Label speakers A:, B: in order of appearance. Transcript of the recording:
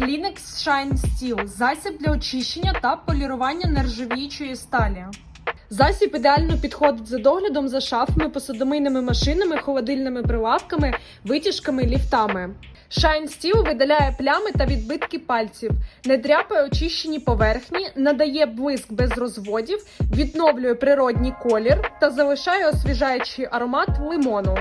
A: Kleenex Shine Steel – засіб для очищення та полірування нержавіючої сталі. Засіб ідеально підходить за доглядом за шафами, посудомийними машинами, холодильними прилавками, витяжками, ліфтами. Shine Steel видаляє плями та відбитки пальців, не дряпає очищені поверхні, надає блиск без розводів, відновлює природній колір та залишає освіжаючий аромат лимону.